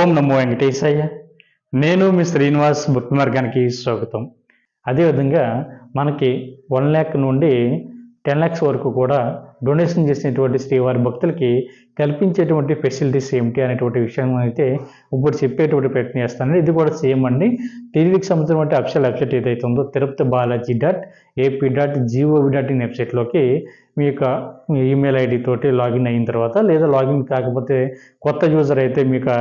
ఓం నమో వెంకటేశయ్య. నేను మీ శ్రీనివాస్ భక్తి మార్గానికి స్వాగతం అదేవిధంగా మనకి వన్ ల్యాక్ నుండి టెన్ ల్యాక్స్ వరకు కూడా డొనేషన్ చేసినటువంటి శ్రీవారి భక్తులకి కల్పించేటువంటి ఫెసిలిటీస్ ఏమిటి అనేటువంటి విషయం అయితే ఇప్పుడు చెప్పేటువంటి ప్రయత్నం చేస్తాను. ఇది కూడా సేమ్ అండి. టీవీకి సంబంధించినటువంటి అఫిషియల్ వెబ్సైట్ ఏదైతే ఉందో Tirupati Balaji dot AP dot gov dot in వెబ్సైట్లోకి మీ యొక్క ఈమెయిల్ ఐడి తోటి లాగిన్ అయిన తర్వాత లేదా లాగిన్ కాకపోతే కొత్త యూజర్ అయితే మీకు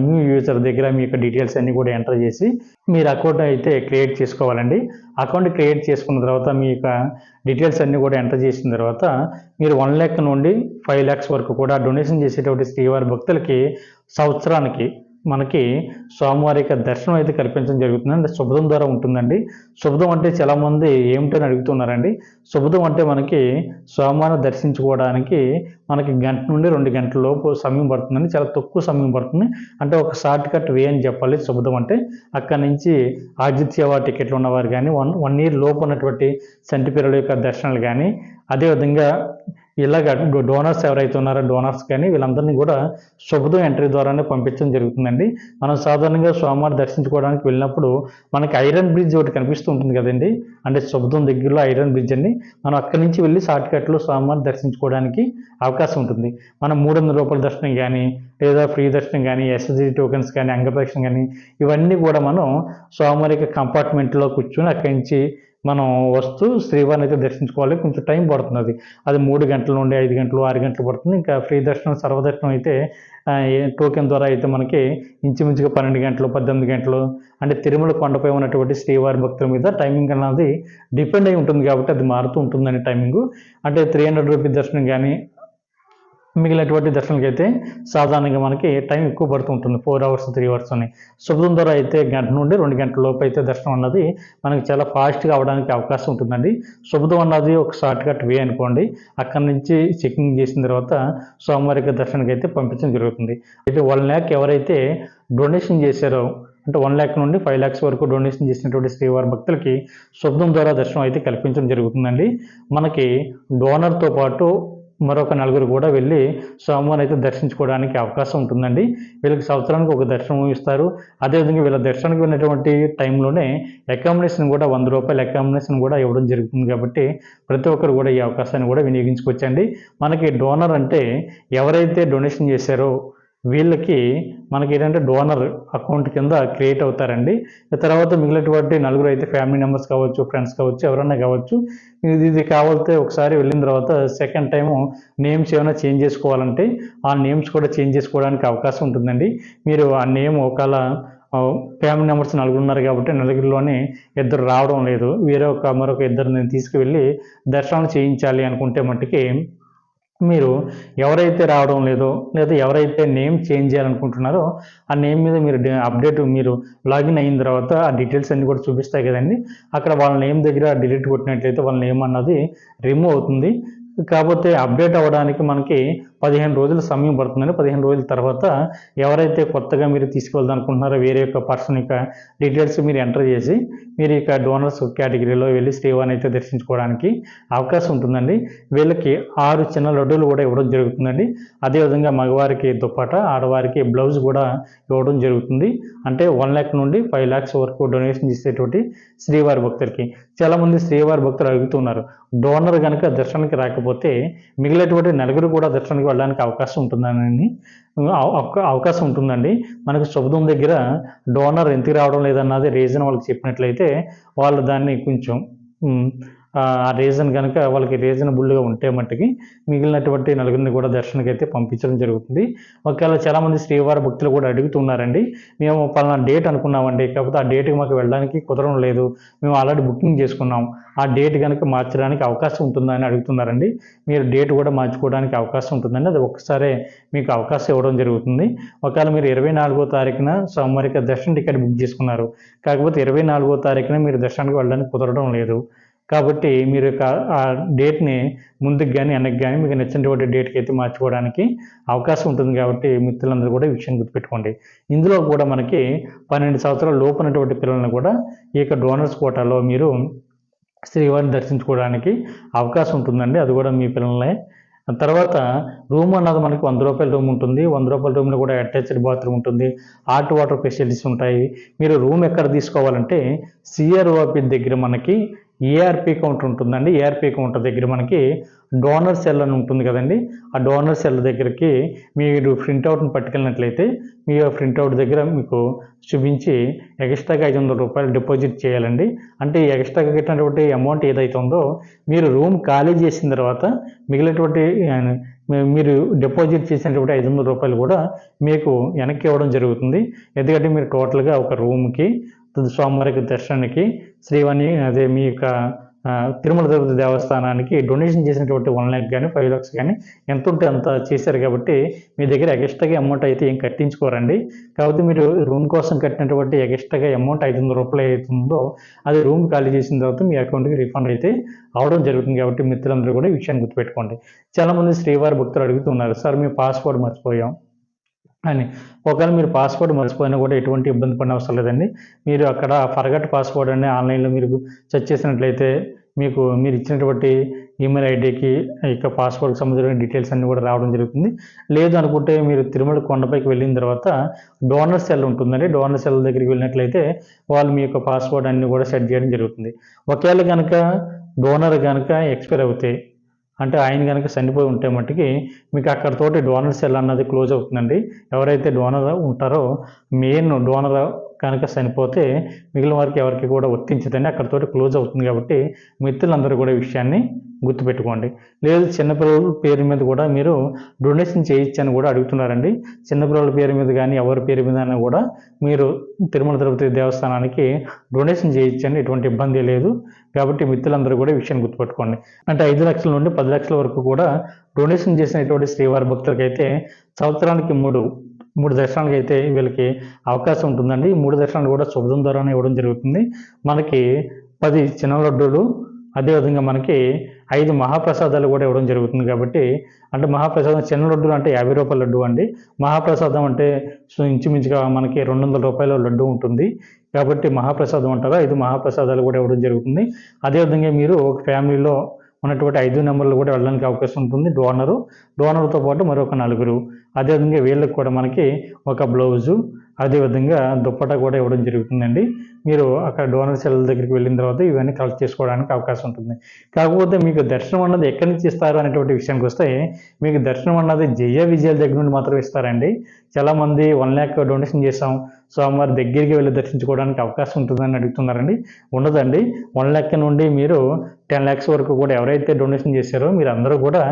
న్యూ యూజర్ దగ్గర మీ యొక్క డీటెయిల్స్ అన్నీ కూడా ఎంటర్ చేసి మీరు అకౌంట్ అయితే క్రియేట్ చేసుకోవాలండి. అకౌంట్ క్రియేట్ చేసుకున్న తర్వాత మీ యొక్క డీటెయిల్స్ అన్నీ కూడా ఎంటర్ చేసిన తర్వాత మీరు వన్ ల్యాక్ నుండి ఫైవ్ ల్యాక్స్ వరకు కూడా డొనేషన్ చేసేటువంటి శ్రీవారి భక్తులకి సంవత్సరానికి మనకి స్వామివారి యొక్క దర్శనం అయితే కల్పించడం జరుగుతుంది. అంటే శుభదం ద్వారా ఉంటుందండి. శుభదం అంటే చాలామంది ఏమిటని అడుగుతున్నారండి. శుభదం అంటే మనకి స్వామివారిని దర్శించుకోవడానికి మనకి గంట నుండి రెండు గంటల లోపు సమయం పడుతుందండి. చాలా తక్కువ సమయం పడుతుంది. అంటే ఒక షార్ట్ కట్ వే అని చెప్పాలి. శుభదం అంటే అక్కడి నుంచి ఆదిత్యవ టికెట్లు ఉన్నవారు కానీ వన్ వన్ ఇయర్ లోపు ఉన్నటువంటి సంటి పిల్లల యొక్క దర్శనాలు కానీ అదేవిధంగా ఇలాగ డోనర్స్ ఎవరైతే ఉన్నారో డోనర్స్ కానీ వీళ్ళందరినీ కూడా శుభదం ఎంట్రీ ద్వారానే పంపించడం జరుగుతుందండి. మనం సాధారణంగా స్వామివారి దర్శించుకోవడానికి వెళ్ళినప్పుడు మనకి ఐరన్ బ్రిడ్జ్ ఒకటి కనిపిస్తూ ఉంటుంది కదండి. అంటే శుభదం దగ్గరలో ఐరన్ బ్రిడ్జ్ అండి. మనం అక్కడి నుంచి వెళ్ళి షార్ట్ కట్లో స్వామివారిని దర్శించుకోవడానికి అవకాశం ఉంటుంది. మనం మూడు వందల రూపాయల దర్శనం కానీ లేదా ఫ్రీ దర్శనం కానీ ఎస్ఎస్జీ టోకెన్స్ కానీ అంగప్రక్షణ కానీ ఇవన్నీ కూడా మనం స్వామివారి యొక్క కంపార్ట్మెంట్లో కూర్చొని అక్కడి నుంచి మనం వస్తూ శ్రీవారిని అయితే దర్శించుకోవాలి. కొంచెం టైం పడుతుంది అది అది మూడు గంటల నుండి ఐదు గంటలు ఆరు గంటలు పడుతుంది. ఇంకా ఫ్రీ దర్శనం సర్వదర్శనం అయితే టోకెన్ ద్వారా అయితే మనకి ఇంచుమించుగా పన్నెండు గంటలు పద్దెనిమిది గంటలు అంటే తిరుమల కొండపై ఉన్నటువంటి శ్రీవారి భక్తుల మీద టైమింగ్ అన్నది డిపెండ్ అయి ఉంటుంది కాబట్టి అది మారుతూ ఉంటుందని టైమింగ్. అంటే త్రీ హండ్రెడ్ రూపీస్ దర్శనం కానీ మిగిలినటువంటి దర్శనకి అయితే సాధారణంగా మనకి టైం ఎక్కువ పడుతూ ఉంటుంది ఫోర్ అవర్స్ త్రీ అవర్స్ అని. శుభ్రం ద్వారా అయితే గంట నుండి రెండు గంటల లోపు అయితే దర్శనం అన్నది మనకి చాలా ఫాస్ట్గా అవడానికి అవకాశం ఉంటుందండి. శుభ్రం అన్నది ఒక షార్ట్ కట్ వే అనుకోండి. అక్కడి నుంచి చెకింగ్ చేసిన తర్వాత సోమవారికి దర్శనానికి అయితే పంపించడం జరుగుతుంది. అయితే వన్ ల్యాక్ ఎవరైతే డొనేషన్ చేశారో అంటే వన్ ల్యాక్ నుండి ఫైవ్ ల్యాక్స్ వరకు డొనేషన్ చేసినటువంటి శ్రీవారి భక్తులకి శుభ్రం ద్వారా దర్శనం అయితే కల్పించడం జరుగుతుందండి. మనకి డోనర్తో పాటు మరొక నలుగురు కూడా వెళ్ళి స్వామివారిని అయితే దర్శించుకోవడానికి అవకాశం ఉంటుందండి. వీళ్ళకి సంవత్సరానికి ఒక దర్శనం ఇస్తారు. అదేవిధంగా వీళ్ళ దర్శనానికి వెళ్ళినటువంటి టైంలోనే అకామిడేషన్ కూడా వంద రూపాయల అకామిడేషన్ కూడా ఇవ్వడం జరుగుతుంది కాబట్టి ప్రతి ఒక్కరు కూడా ఈ అవకాశాన్ని కూడా వినియోగించుకోవచ్చండి. మనకి డోనర్ అంటే ఎవరైతే డొనేషన్ చేశారో వీళ్ళకి మనకి ఏంటంటే డోనర్ అకౌంట్ కింద క్రియేట్ అవుతారండి. తర్వాత మిగిలినటువంటి నలుగురు అయితే ఫ్యామిలీ మెంబర్స్ కావచ్చు ఫ్రెండ్స్ కావచ్చు ఎవరైనా కావచ్చు ఇది ఇది కావాలితే ఒకసారి వెళ్ళిన తర్వాత సెకండ్ టైము నేమ్స్ ఏమైనా చేంజ్ చేసుకోవాలంటే ఆ నేమ్స్ కూడా చేంజ్ చేసుకోవడానికి అవకాశం ఉంటుందండి. మీరు ఆ నేమ్ ఒకవేళ ఫ్యామిలీ మెంబర్స్ నలుగురు ఉన్నారు కాబట్టి నలుగురిలోనే ఇద్దరు రావడం లేదు. వేరే ఒక మరొక ఇద్దరిని తీసుకువెళ్ళి దర్శనం చేయించాలి అనుకుంటే మట్టుకి మీరు ఎవరైతే రావడం లేదో లేదా ఎవరైతే నేమ్ చేంజ్ చేయాలనుకుంటున్నారో ఆ నేమ్ మీద మీరు అప్డేట్ మీరు లాగిన్ అయిన తర్వాత ఆ డీటెయిల్స్ అన్ని కూడా చూపిస్తాయి కదండి. అక్కడ వాళ్ళ నేమ్ దగ్గర డిలీట్ కొట్టినట్లయితే వాళ్ళ నేమ్ అన్నది రిమూవ్ అవుతుంది. కాకపోతే అప్డేట్ అవ్వడానికి మనకి పదిహేను రోజుల సమయం పడుతుందని పదిహేను రోజుల తర్వాత ఎవరైతే కొత్తగా మీరు తీసుకువెళ్దాం అనుకుంటున్నారో వేరే యొక్క పర్సన్ యొక్క డీటెయిల్స్ మీరు ఎంటర్ చేసి మీరు ఇక డోనర్స్ కేటగిరీలో వెళ్ళి శ్రీవాణి అయితే దర్శించుకోవడానికి అవకాశం ఉంటుందండి. వీళ్ళకి ఆరు చిన్న లడ్డూలు కూడా ఇవ్వడం జరుగుతుందండి. అదేవిధంగా మగవారికి దుప్పట ఆడవారికి బ్లౌజ్ కూడా ఇవ్వడం జరుగుతుంది. అంటే వన్ ల్యాక్ నుండి ఫైవ్ ల్యాక్స్ వరకు డొనేషన్ చేసేటువంటి శ్రీవారి భక్తులకి. చాలామంది శ్రీవారి భక్తులు అడుగుతున్నారు డోనర్ కనుక దర్శనానికి రాకపోతే మిగిలినటువంటి నలుగురు కూడా దర్శనానికి వెళ్ళడానికి అవకాశం ఉంటుందని అవకాశం ఉంటుందండి. మనకు శుభదం దగ్గర డోనర్ ఎందుకు రావడం లేదన్నది రీజన్ వాళ్ళకి చెప్పినట్లయితే వాళ్ళు దాన్ని కొంచెం ఆ రీజన్ కనుక వాళ్ళకి రీజనబుల్గా ఉంటే మట్టుకి మిగిలినటువంటి నలుగురిని కూడా దర్శనకి అయితే పంపించడం జరుగుతుంది. ఒకవేళ చాలామంది శ్రీవారి భక్తులు కూడా అడుగుతున్నారండి మేము పలానా డేట్ అనుకున్నామండి కాకపోతే ఆ డేట్కి మాకు వెళ్ళడానికి కుదరడం లేదు మేము ఆల్రెడీ బుకింగ్ చేసుకున్నాం ఆ డేట్ కనుక మార్చడానికి అవకాశం ఉంటుందా అని అడుగుతున్నారండి. మీరు డేట్ కూడా మార్చుకోవడానికి అవకాశం ఉంటుందండి అది ఒక్కసారే మీకు అవకాశం ఇవ్వడం జరుగుతుంది. ఒకవేళ మీరు ఇరవై నాలుగో తారీఖున సోమవారికి దర్శనం టికెట్ బుక్ చేసుకున్నారు కాకపోతే ఇరవై నాలుగో తారీఖున మీరు దర్శనానికి వెళ్ళడానికి కుదరడం లేదు కాబట్టి మీరు ఆ డేట్ని ముందుకు కానీ వెనక్కి కానీ మీకు నచ్చినటువంటి డేట్కి అయితే మార్చుకోవడానికి అవకాశం ఉంటుంది కాబట్టి మిత్రులందరూ కూడా ఈ విషయం గుర్తుపెట్టుకోండి. ఇందులో కూడా మనకి పన్నెండు సంవత్సరాల లోపునటువంటి పిల్లలను కూడా ఈ యొక్క డోనర్స్ కోటాలో మీరు శ్రీవారిని దర్శించుకోవడానికి అవకాశం ఉంటుందండి. అది కూడా మీ పిల్లల్ని. తర్వాత రూమ్ అన్నది మనకి వంద రూపాయల రూమ్ ఉంటుంది. వంద రూపాయల రూమ్లో కూడా అటాచ్డ్ బాత్రూమ్ ఉంటుంది. హాట్ వాటర్ ఫెసిలిటీస్ ఉంటాయి. మీరు రూమ్ ఎక్కడ తీసుకోవాలంటే సిఆర్ఓపి దగ్గర మనకి ఏఆర్పి కౌంటర్ ఉంటుందండి. ఏఆర్పి కౌంటర్ దగ్గర మనకి డోనర్ సెల్ అని ఉంటుంది కదండి. ఆ డోనర్ సెల్ దగ్గరికి మీరు ప్రింట్అవుట్ని పట్టుకెళ్ళినట్లయితే మీ ప్రింట్అవుట్ దగ్గర మీకు చూపించి ఎక్స్ట్రాగా ఐదు వందల రూపాయలు డిపాజిట్ చేయాలండి. అంటే ఎక్స్ట్రాగా కట్టినటువంటి అమౌంట్ ఏదైతే ఉందో మీరు రూమ్ ఖాళీ చేసిన తర్వాత మిగిలినటువంటి మీరు డిపాజిట్ చేసినటువంటి ఐదు వందల రూపాయలు కూడా మీకు వెనక్కి ఇవ్వడం జరుగుతుంది. ఎందుకంటే మీరు టోటల్గా ఒక రూమ్కి స్వామివారికి దర్శనానికి శ్రీవాణి అదే మీ యొక్క తిరుమల తిరుపతి దేవస్థానానికి డొనేషన్ చేసినటువంటి వన్ ల్యాక్ కానీ ఫైవ్ ల్యాక్స్ కానీ ఎంత ఉంటే అంత చేశారు కాబట్టి మీ దగ్గర ఎక్స్ట్రాగా అమౌంట్ అయితే ఏం కట్టించుకోరండి. కాబట్టి మీరు రూమ్ కోసం కట్టినటువంటి ఎక్స్ట్రాగా అమౌంట్ ఐదు వందల రూపాయలు అవుతుందో అది రూమ్ ఖాళీ చేసిన తర్వాత మీ అకౌంట్కి రిఫండ్ అయితే అవడం జరుగుతుంది కాబట్టి మిత్రులందరూ కూడా ఈ విషయాన్ని గుర్తుపెట్టుకోండి. చాలామంది శ్రీవారి భక్తులు అడుగుతున్నారు సార్ మీ పాస్పోర్ట్ మర్చిపోయాం. అని. ఒకవేళ మీరు పాస్పోర్ట్ మర్చిపోయినా కూడా ఎటువంటి ఇబ్బంది పడిన అవసరం లేదండి. మీరు అక్కడ ఫర్గట్ పాస్పోర్ట్ అని ఆన్లైన్లో మీరు సెర్చ్ చేసినట్లయితే మీకు మీరు ఇచ్చినటువంటి ఈమెయిల్ ఐడికి ఇక పాస్పోర్ట్కి సంబంధించిన డీటెయిల్స్ అన్నీ కూడా రావడం జరుగుతుంది. లేదు అనుకుంటే మీరు తిరుమల కొండపైకి వెళ్ళిన తర్వాత డోనర్ సెల్ ఉంటుందండి. డోనర్ సెల్ దగ్గరికి వెళ్ళినట్లయితే వాళ్ళు మీ యొక్క పాస్పోర్ట్ అన్ని కూడా సెట్ చేయడం జరుగుతుంది. ఒకవేళ కనుక డోనర్ కనుక ఎక్స్పైర్ అవుతాయి అంటే ఆయన కనుక చనిపోయి ఉంటే మట్టుకి మీకు అక్కడతోటి డోనర్ సెల్ అన్నది క్లోజ్ అవుతుందండి? ఎవరైతే డోనర్ ఉంటారో మెయిన్ డోనర్ కనుక చనిపోతే మిగిలిన వారికి ఎవరికి కూడా వర్తించదని అక్కడతోటి క్లోజ్ అవుతుంది కాబట్టి మిత్రులందరూ కూడా ఈ విషయాన్ని గుర్తుపెట్టుకోండి. లేదు చిన్నపిల్లల పేరు మీద కూడా మీరు డొనేషన్ చేయొచ్చని కూడా అడుగుతున్నారండి. చిన్నపిల్లల పేరు మీద కానీ ఎవరి పేరు మీద అయినా కూడా మీరు తిరుమల తిరుపతి దేవస్థానానికి డొనేషన్ చేయొచ్చని ఎటువంటి ఇబ్బంది లేదు. కాబట్టి మిత్రులందరూ కూడా ఈ విషయాన్ని గుర్తుపెట్టుకోండి. అంటే ఐదు లక్షల నుండి పది లక్షల వరకు కూడా డొనేషన్ చేసినటువంటి శ్రీవారి భక్తులకైతే సంవత్సరానికి మూడు మూడు దర్శనాలకి అయితే వీళ్ళకి అవకాశం ఉంటుందండి. ఈ మూడు దర్శనాలు కూడా శుభదం ద్వారానే ఇవ్వడం జరుగుతుంది. మనకి పది చిన్న లడ్డూలు అదేవిధంగా మనకి ఐదు మహాప్రసాదాలు కూడా ఇవ్వడం జరుగుతుంది కాబట్టి అంటే మహాప్రసాదం చిన్న లడ్డు అంటే యాభై రూపాయల లడ్డు అండి. మహాప్రసాదం అంటే ఇంచుమించుగా మనకి రెండు వందల రూపాయల లడ్డు ఉంటుంది. కాబట్టి మహాప్రసాదం అంటారా? ఐదు మహాప్రసాదాలు కూడా ఇవ్వడం జరుగుతుంది. అదేవిధంగా మీరు ఒక ఫ్యామిలీలో ఉన్నటువంటి ఐదు నెంబర్లు కూడా వెళ్ళడానికి అవకాశం ఉంటుంది. డోనరు డోనర్తో పాటు మరొక నలుగురు. అదేవిధంగా వీళ్ళకి కూడా మనకి ఒక బ్లౌజు అదేవిధంగా దుప్పటా కూడా ఇవ్వడం జరుగుతుందండి. మీరు అక్కడ డోనర్ సెల్ దగ్గరికి వెళ్ళిన తర్వాత ఇవన్నీ కలెక్ట్ చేసుకోవడానికి అవకాశం ఉంటుంది. కాకపోతే మీకు దర్శనం అన్నది ఎక్కడి నుంచి ఇస్తారు అనేటువంటి విషయానికి వస్తే మీకు దర్శనం అన్నది జయ విజయాల దగ్గర నుండి మాత్రమే ఇస్తారండి. చాలామంది వన్ ల్యాక్ డొనేషన్ చేసాం స్వామివారి దగ్గరికి వెళ్ళి దర్శించుకోవడానికి అవకాశం ఉంటుందని అడుగుతున్నారండి. ఉండదండి వన్ ల్యాక్ నుండి మీరు టెన్ ల్యాక్స్ వరకు కూడా ఎవరైతే డొనేషన్ చేశారో మీరు అందరూ కూడా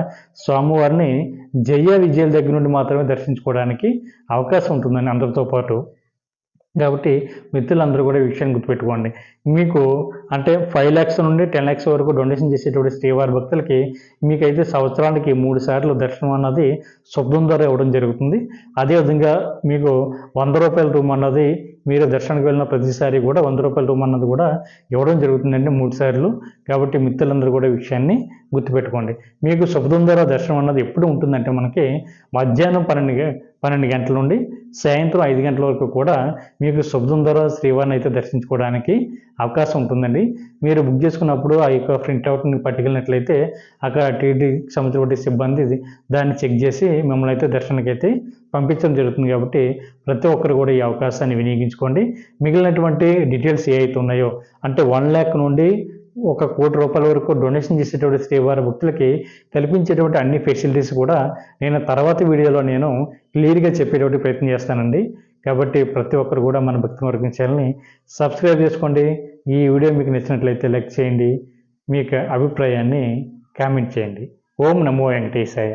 స్వామివారిని జయ విజయాల దగ్గర నుండి మాత్రమే దర్శించుకోవడానికి అవకాశం ఉంటుందని అందరితో పాటు కాబట్టి మిత్రులందరూ కూడా ఈ విషయాన్ని గుర్తుపెట్టుకోండి. మీకు అంటే ఫైవ్ ల్యాక్స్ నుండి టెన్ ల్యాక్స్ వరకు డొనేషన్ చేసేటువంటి శ్రీవారి భక్తులకి మీకైతే సంవత్సరానికి మూడు సార్లు దర్శనం అన్నది శుభ్రం ద్వారా ఇవ్వడం జరుగుతుంది. అదేవిధంగా మీకు వంద రూపాయల రూమ్ అన్నది మీరు దర్శనానికి వెళ్ళిన ప్రతిసారి కూడా వంద రూపాయల రూమ్ అన్నది కూడా ఇవ్వడం జరుగుతుందండి మూడు సార్లు. కాబట్టి మిత్రులందరూ కూడా విషయాన్ని గుర్తుపెట్టుకోండి. మీకు శుభ్రం ద్వారా దర్శనం అన్నది ఎప్పుడు ఉంటుందంటే మనకి మధ్యాహ్నం పన్నెండు పన్నెండు గంటల నుండి సాయంత్రం ఐదు గంటల వరకు కూడా మీకు శుభ్రం ద్వారా శ్రీవారిని అయితే దర్శించుకోవడానికి అవకాశం ఉంటుందండి. మీరు బుక్ చేసుకున్నప్పుడు ఆ యొక్క ప్రింట్అవుట్ని పట్టుకెళ్ళినట్లయితే అక్కడ టీటీకి సంబంధించిన సిబ్బంది దాన్ని చెక్ చేసి మిమ్మల్ని అయితే దర్శనానికి అయితే పంపించడం జరుగుతుంది కాబట్టి ప్రతి ఒక్కరు కూడా ఈ అవకాశాన్ని వినియోగించుకోండి. మిగిలినటువంటి డీటెయిల్స్ ఏ అయితే ఉన్నాయో అంటే వన్ ల్యాక్ నుండి ఒక కోటి రూపాయల వరకు డొనేషన్ చేసేటువంటి శ్రీవారి భక్తులకి కల్పించేటువంటి అన్ని ఫెసిలిటీస్ కూడా నేను తర్వాత వీడియోలో నేను క్లియర్గా చెప్పేటువంటి ప్రయత్నం చేస్తానండి. కాబట్టి ప్రతి ఒక్కరు కూడా మన భక్తి వర్గం ఛానల్ని సబ్స్క్రైబ్ చేసుకోండి. ఈ వీడియో మీకు నచ్చినట్లయితే లైక్ చేయండి. మీ అభిప్రాయాన్ని కామెంట్ చేయండి. ఓం నమో వెంకటేశాయ.